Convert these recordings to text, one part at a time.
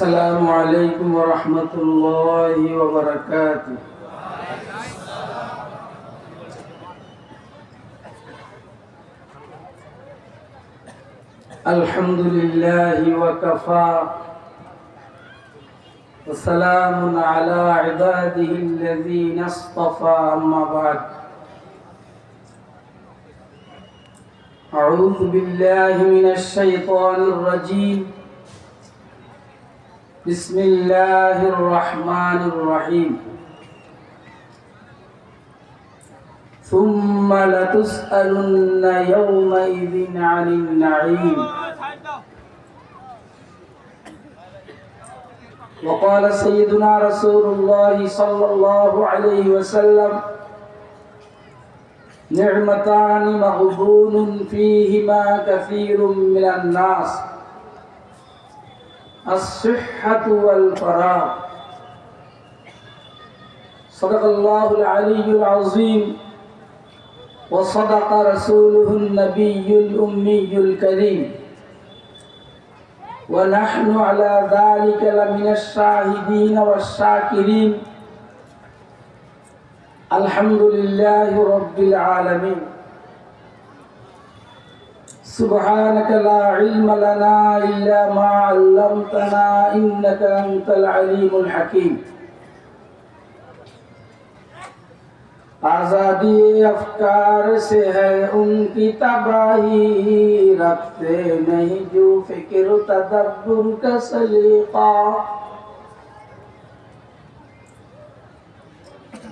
السلام عليكم ورحمة الله وبركاته. الحمد لله وكفى وسلام على عباده الذين اصطفى. أما بعد أعوذ بالله من الشيطان الرجيم. بسم الله الرحمن الرحيم. ثم لتسألن يومئذ عن النعيم. وقال سيدنا رسول الله صلى الله عليه وسلم نعمتان مغبون فيهما كثير من الناس. الصحة والفراغ. صدق الله العلي العظيم. وصدق رسوله النبي الأمي الكريم. ونحن على ذلك لمن الشاهدين والشاكرين. الحمد لله رب العالمين. سبحانك لا علم لنا إلا ما علمتنا إنك أنت العليم الحكيم. آزادی افکار سے ہے ان کی تباہی رکھتے نہیں جو فکر تدبر کا سلیقہ۔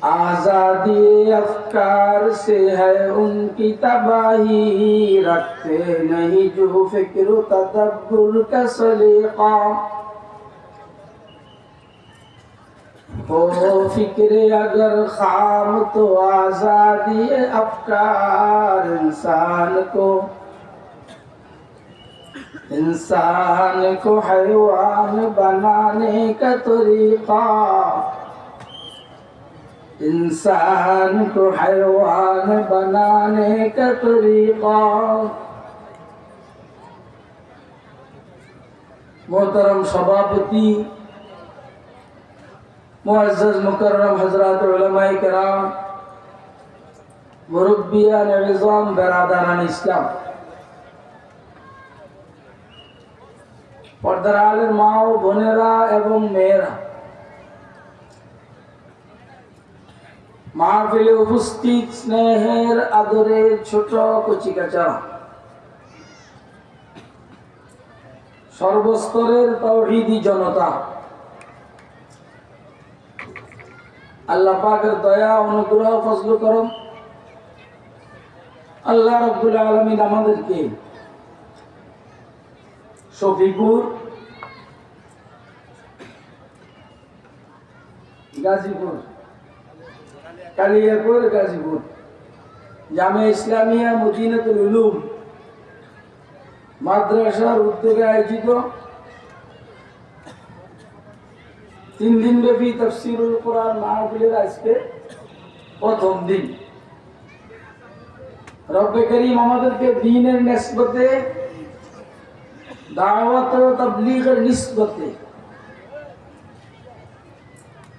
آزادی افکار سے ہے ان کی تباہی، رکھتے نہیں جو فکر و تدبر کا سلیقہ۔ وہ فکر اگر خام تو آزادی افکار انسان کو۔ انسان کو حیوان بنانے کا طریقہ۔ انسان کو حیوان بنانے کا طریقہ۔ محترم سبابتی، معزز، مکرم حضرات علماء کرام مربیان عظام برادران اسلام۔ پردرال আলের মা ایبن میرہ মাহফিলে উপস্থিত স্নেহের আদরের ছোট কচিকাচা সর্বস্তরের তৌহিদি জনতা। আল্লাহ পাকের দয়া, অনুগ্রহ, ফজল করম। আল্লাহ রব্বুল আলমিন আমাদেরকে শফিপুর গাজীপুর কালিয়াপুর গাজীপুর। জামে ইসলামিয়া মদিনাতুল উলুম। মাদ্রাসার উদ্যোগে আয়োজিত তিন দিন ব্যাপী তফসিরুল কোরআন মাহফিলের আজকে প্রথম দিন। রব্বে করিম আমাদেরকে দিনের নেসবতে, দাওয়াত ও তাবলীগের নিসবতে,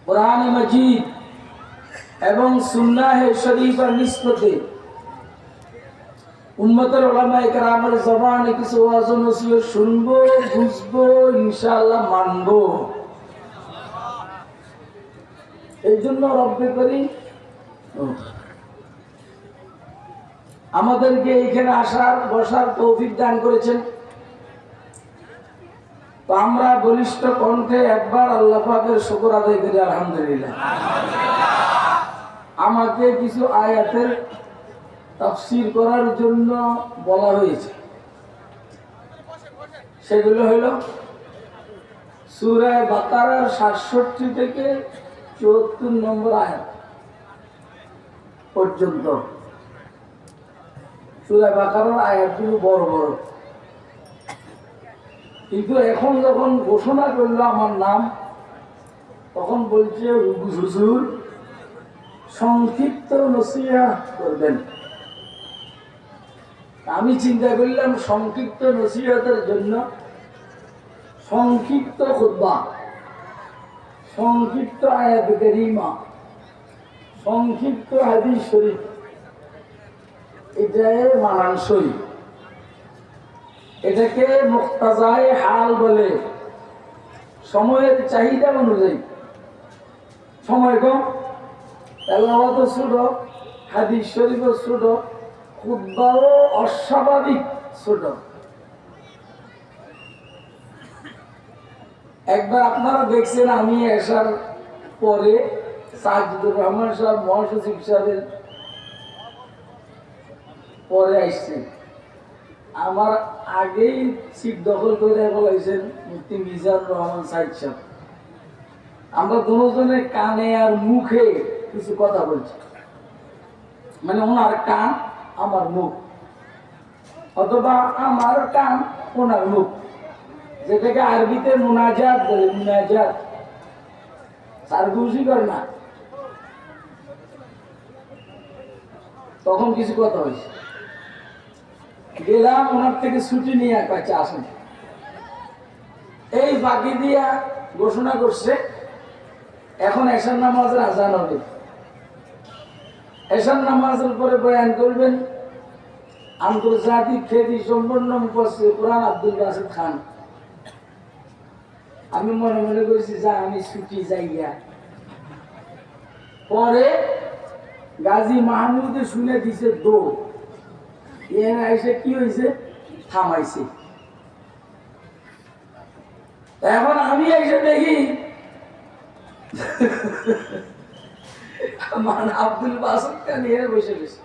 কোরআন মজিদ এবং সুন্নাহ শরীফের নিসবতে উম্মতের ওলামায়ে কেরামের জবানে কিছু ওয়াজ নসিহত শুনব, বুঝব, ইনশাআল্লাহ মানবো। এই জন্য রব্বে করি আমাদেরকে এখানে আসার, বসার তৌফিক দান করেছেন। তো আমরা বলিষ্ঠ কণ্ঠে একবার আল্লাহ শুকর আদায় করি, আলহামদুলিল্লাহ। আমাকে কিছু আয়াতের তাফসির করার জন্য বলা হয়েছে। সেগুলো হলো সুরায় বাকারার সাতষট্টি থেকে চুয়াত্তর নম্বর আয়াত পর্যন্ত। সুরায় বাকারার আয়াতগুলো বড় বড়। কিন্তু এখন যখন ঘোষণা করল আমার নাম, তখন বলছে হুজুর সংক্ষিপ্ত নসিহা করবেন। আমি চিন্তা করলাম সংক্ষিপ্ত নসিহতের জন্য সংক্ষিপ্ত খুদ্া সংক্ষিপ্ত আয়াত কারিমা, সংক্ষিপ্ত হাদিস শরীফ, এটাই মানানসই। এটাকে মুক্তাজায় হাল বলে। সময়ের চাহিদা অনুযায়ী। সময় কম তেলাওয়াত ছোট হাদিস শরীফ ছোট খুদ্াও অস্বাভাবিক ছোট একবার আপনারা দেখছেন আমি আসার পরে সাজিদুর রহমান সাহেব, মহাসচিব সাহেবের পরে আসছেন আমার আগেই সিট দখল করে বলাইছেন মুফতি মিজানুর রহমান সাহেব সাহেব। আমরা দুজনে কানে আর মুখে কিছু কথা বলছি। মানে ওনার কান আমার মুখ। অথবা আমার কান ওনার মুখ। যেটাকে আরবিতে মুনাজাত বলে, মুনাজাত। সারগুজি করে না। তখন কিছু কথা হয়েছে। গেলাম ওনার থেকে ছুটি নিয়ে কাছে আসেন। এই বাকি দিয়া ঘোষণা করছে, এখন এসার নামাজের আজান হবে এসার নামাজের পরে বয়ান করবেন। আন্তর্জাতিক খ্যাতি সম্পন্ন মুখস্থ কোরআন আব্দুল বাসিদ খান। আমি মনে মনে করছি যা, আমি ছুটি যাইয়া পরে গাজী মাহমুদে শুনে দিছে দৌড়। এর এসে কি হয়েছে থামাইছে। এখন আমি এসে দেখি আব্দুল বসে গেছে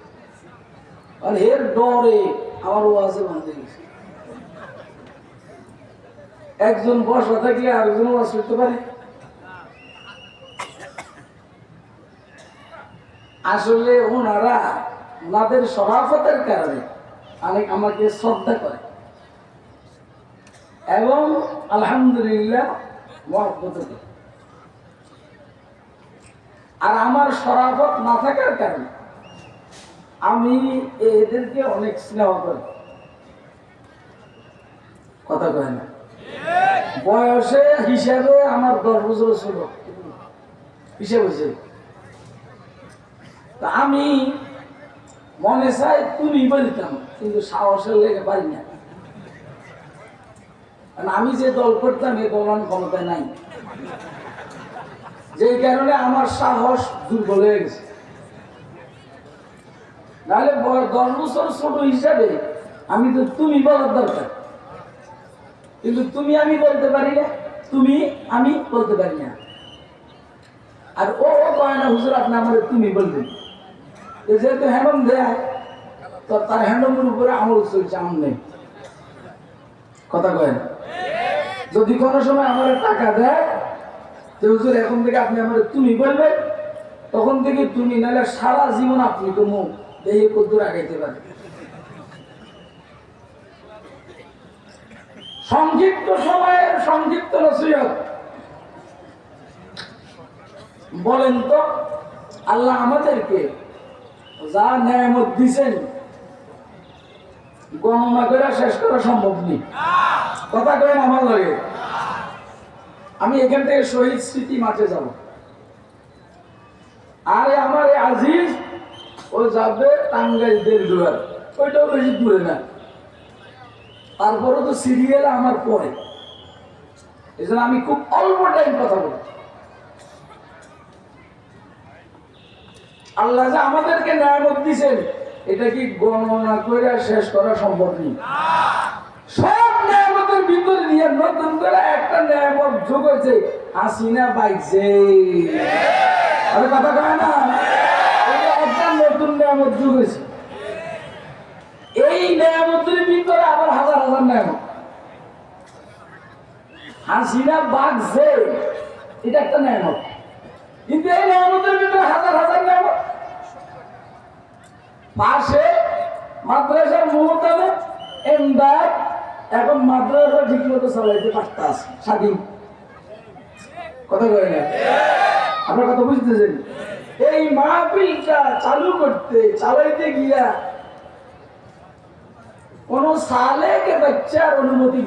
আর ডরে আমার ওয়াজে গেছে। একজন বসা থাকলে আরেকজন ওয়াজ করতে পারে। আসলে ওনারা ওনাদের সরাফতের কারণে অনেক আমাকে শ্রদ্ধা করে। এবং আলহামদুলিল্লাহ মহব্বত করে। আর আমার সরাফত না থাকার কারণে আমি এদেরকে অনেক স্নেহ করি। কথা কয় না? বয়সে হিসাবে আমার দশ বছর ছিল। হিসেব হয়েছে। তা আমি মনে চাই তুমি বলিতাম, কিন্তু সাহসের লেগে পারি না। আমি যে দল করতাম এই দলান ক্ষমতায় নাই। যেই কারণে আমার সাহস দুর্বল হয়ে গেছে। নাহলে দশ বছর ছোট হিসাবে আমি তো তুমি বলার দরকার। কিন্তু তুমি আমি বলতে পারি না, তুমি আমি বলতে পারি না। আর ও কয় না, হুজুর, আপনি আমার তুমি বলবেন। যেহেতু হ্যান্ডম দেয়, তো তার হ্যান্ডমের উপরে আমল চলছে আম নেই। কথা কয় না? যদি কোনো সময় আমার টাকা দেয় তো হুজুর, এখন থেকে আপনি আমার তুমি বলবেন, তখন থেকে তুমি নাহলে সারা জীবন আপনি তো মুখ দেখে কদ্দুর আগাইতে পারে সংক্ষিপ্ত সময়ের সংক্ষিপ্ত নসিহত। বলেন তো, আল্লাহ আমাদেরকে যা ন্যায়ামত দিছেন, গণনা করে শেষ করা সম্ভব নেই। কথা করেন আমার লাগে। আমি এখান থেকে শহীদ স্মৃতি মাঠে যাব। আর আমার আজিজ, ও যাবে টাঙ্গাইল দেড়দুয়ার ওইটাও বেশি দূরে না। তারপরে তো সিরিয়াল আমার পরে। এই আমি খুব অল্প টাইম কথা বলি আল্লাহ যে আমাদেরকে ন্যায়ামত দিছেন এটা কি গণনা করে শেষ করা সম্ভব নেই সব ন্যায়ামতের ভিতরে নিয়ে নতুন করে একটা ন্যায়ামত যোগ হয়েছে হাসিনা বাইছে। আরে কথা কয় না? একটা নতুন নিয়ামত যুগ হয়েছে। এই নিয়ামতের ভিতরে আবার হাজার হাজার নিয়ামত। হাসিনা বাগছে, এটা একটা নিয়ামত। কিন্তু এই নিয়ামতের ভিতরে হাজার হাজার নিয়ামত। পাশে মাদ্রাসার মুহূর্তে এমদাদ এখন মাদ্রাসা ঠিক মতো চালাইতে পারতাস স্বাধীন। কথা কয় না? আপনার কথা বুঝতেছেন এই মাহফিলটা চালু করতে, চালাইতে গিয়া কোন বাচ্চার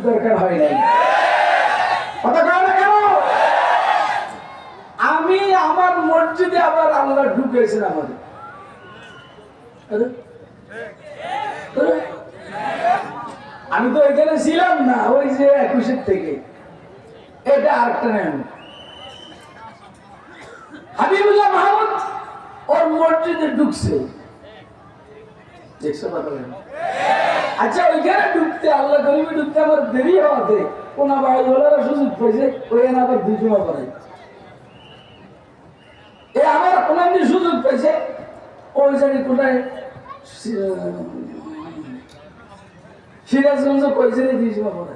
দরকার হয় নাই। কথা কয় না কেন? আমি আমার মসজিদে আবার আল্লাহ ঢুকেছেন আমাদের? আমি তো এখানে ছিলাম না, ওই যে একুশের থেকে। এটা আরেকটা নেন হাবিবুল্লাহ মাহমুদ, ওর মসজিদে ঢুকছে? আচ্ছা ওইখানে ঢুকতে, আল্লাহ গরিবে ঢুকতে আমার দেরি হওয়াতে কোন ভাই ওনারা সুযোগ পেয়েছে, ওইখানে আবার দুজমা করে এ আমার কোন সুযোগ পেয়েছে ওই জানি কোথায় সিরাজগঞ্জ কইছে দুজমা করে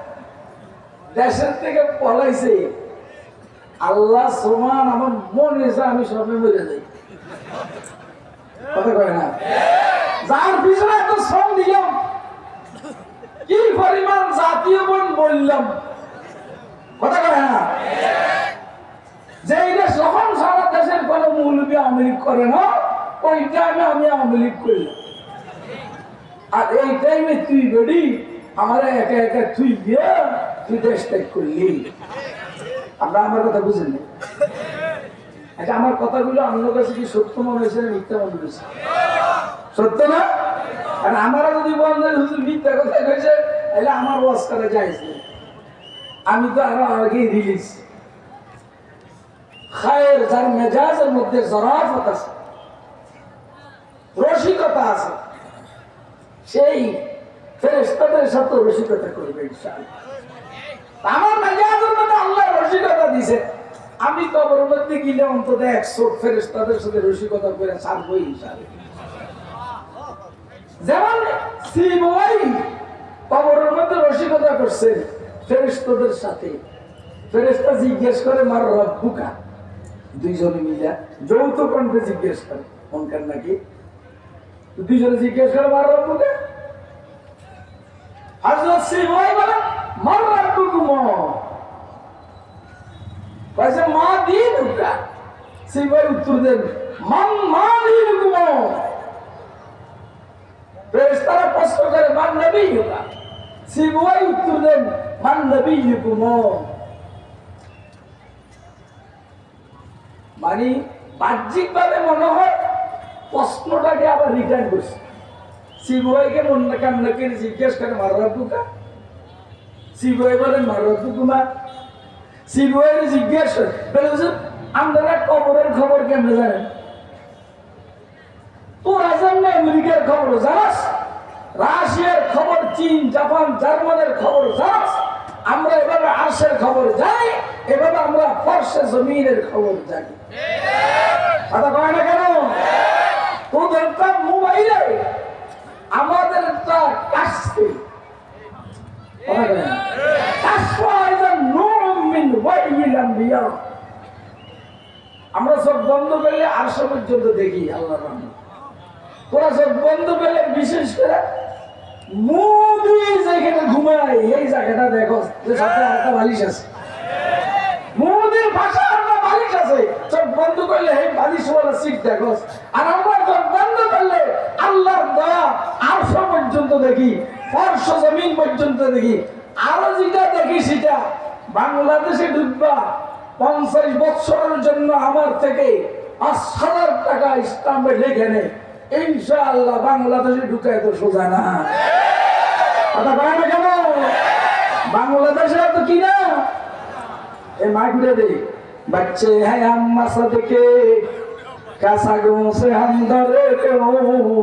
দেশের থেকে পলাইছে। আল্লাহ সমান আমার মন এসে আমি সবে মরে যাই। কথা কয় না? যার পিছনে এত শ্রম দিলাম, কি পরিমাণ জাতীয় বললাম? কথা কয় না? যে এটা যখন সারা দেশের কোনো মৌলবী আওয়ামী করে না, ওই টাইমে আমি আওয়ামী লীগ আর এই টাইমে তুই বেড়ি আমার একা একা তুই গিয়ে তুই দেশ ত্যাগ করলি। আমরা আমার কথা বুঝেন না আচ্ছা আমার কথাগুলো আপনার কাছে কি সত্য মনে হয়েছে মিথ্যা মনে হয়েছে? সত্য না? আর আমারা যদি বলেন হুজুর মিথ্যা কথা কইছে, তাহলে আমার ওয়াজ করা যাইছে আমি তো আরও আগেই রিলিজ খায়ের যার মেজাজের মধ্যে জরাফত আছে, রসিকতা আছে, সেই ফেরেস্তাদের সাথে রসিকতা করবে ইনশাআল্লাহ। আমার মেজাজের মধ্যে আল্লাহ রসিকতা দিছে। আমি কবরের মধ্যে অন্তত ফেরেস্তাদের সাথে রসিকতা করে ছাড়বই ইনশাআল্লাহ যেমন সিবই কবরের মধ্যে রসিকতা ফেরেস্তাদের সাথে। ফেরেস্তা জিজ্ঞেস করে, মার রব্বুকা দুইজনে মিলে যৌথ কণ্ঠে জিজ্ঞেস করে মনকার নাকি? দুইজনে জিজ্ঞেস করে, মার রব্বুকা হযরত সিবই বলে মার সিবই উত্তর দেন মান মা দিনুকুম ফেরেশতারা প্রশ্ন করে মান নবিয়ুকা সিবুয়াই উত্তর দেন মান নবিয়ুকুম মানে বাহ্যিকভাবে মনে হয় প্রশ্নটাকে আবার রিটার্ন করছে। সিবুয়াইকে মনে কান্না করে জিজ্ঞেস করে মারাবুকা সিবুয়াই বলেন মারাবুকুমা সিবুয়াই জিজ্ঞেস করে বলে হুজুর, আপনারা কবরের খবর কেমনে জানেন? তোরা জান আমেরিকার খবর জানাস? রাশিয়ার খবর চীন জাপান জার্মানের খবর জানাস? আমরা এভাবে আর্শের খবর জানি এভাবে আমরা ফর্সে জমিনের খবর জানি। কথা কয় কেন? তোদের তো মোবাইলে আমাদের তো ওয়াইল আম্বিয়া। আমরা সব বন্ধ করলে আরশ পর্যন্ত দেখি রহমত। তোরা সব বন্ধ পেলে বিশেষ করে মুদি যেখানে ঘুমায়, এই জায়গাটা দেখো সাথে একটা বালিশ আছে। মুদির পাশে একটা আর পর্যন্ত দেখি জমিন পর্যন্ত দেখি। আরো যেটা দেখি সেটা বাংলাদেশে ঢুকবা পঞ্চাশ বৎসরের জন্য আমার থেকে পাঁচ হাজার টাকা ইসলামে লেখে নে ইনশাআল্লাহ বাংলাদেশে ঢুকায় তো সোজা না কথা কয় না কেন বাংলাদেশে তো কি না এ মাইক উঠে দে बच्चे हैं हम मसद के कसगों से हम डरे क्यों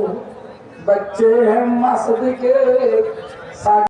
बच्चे हैं मसद के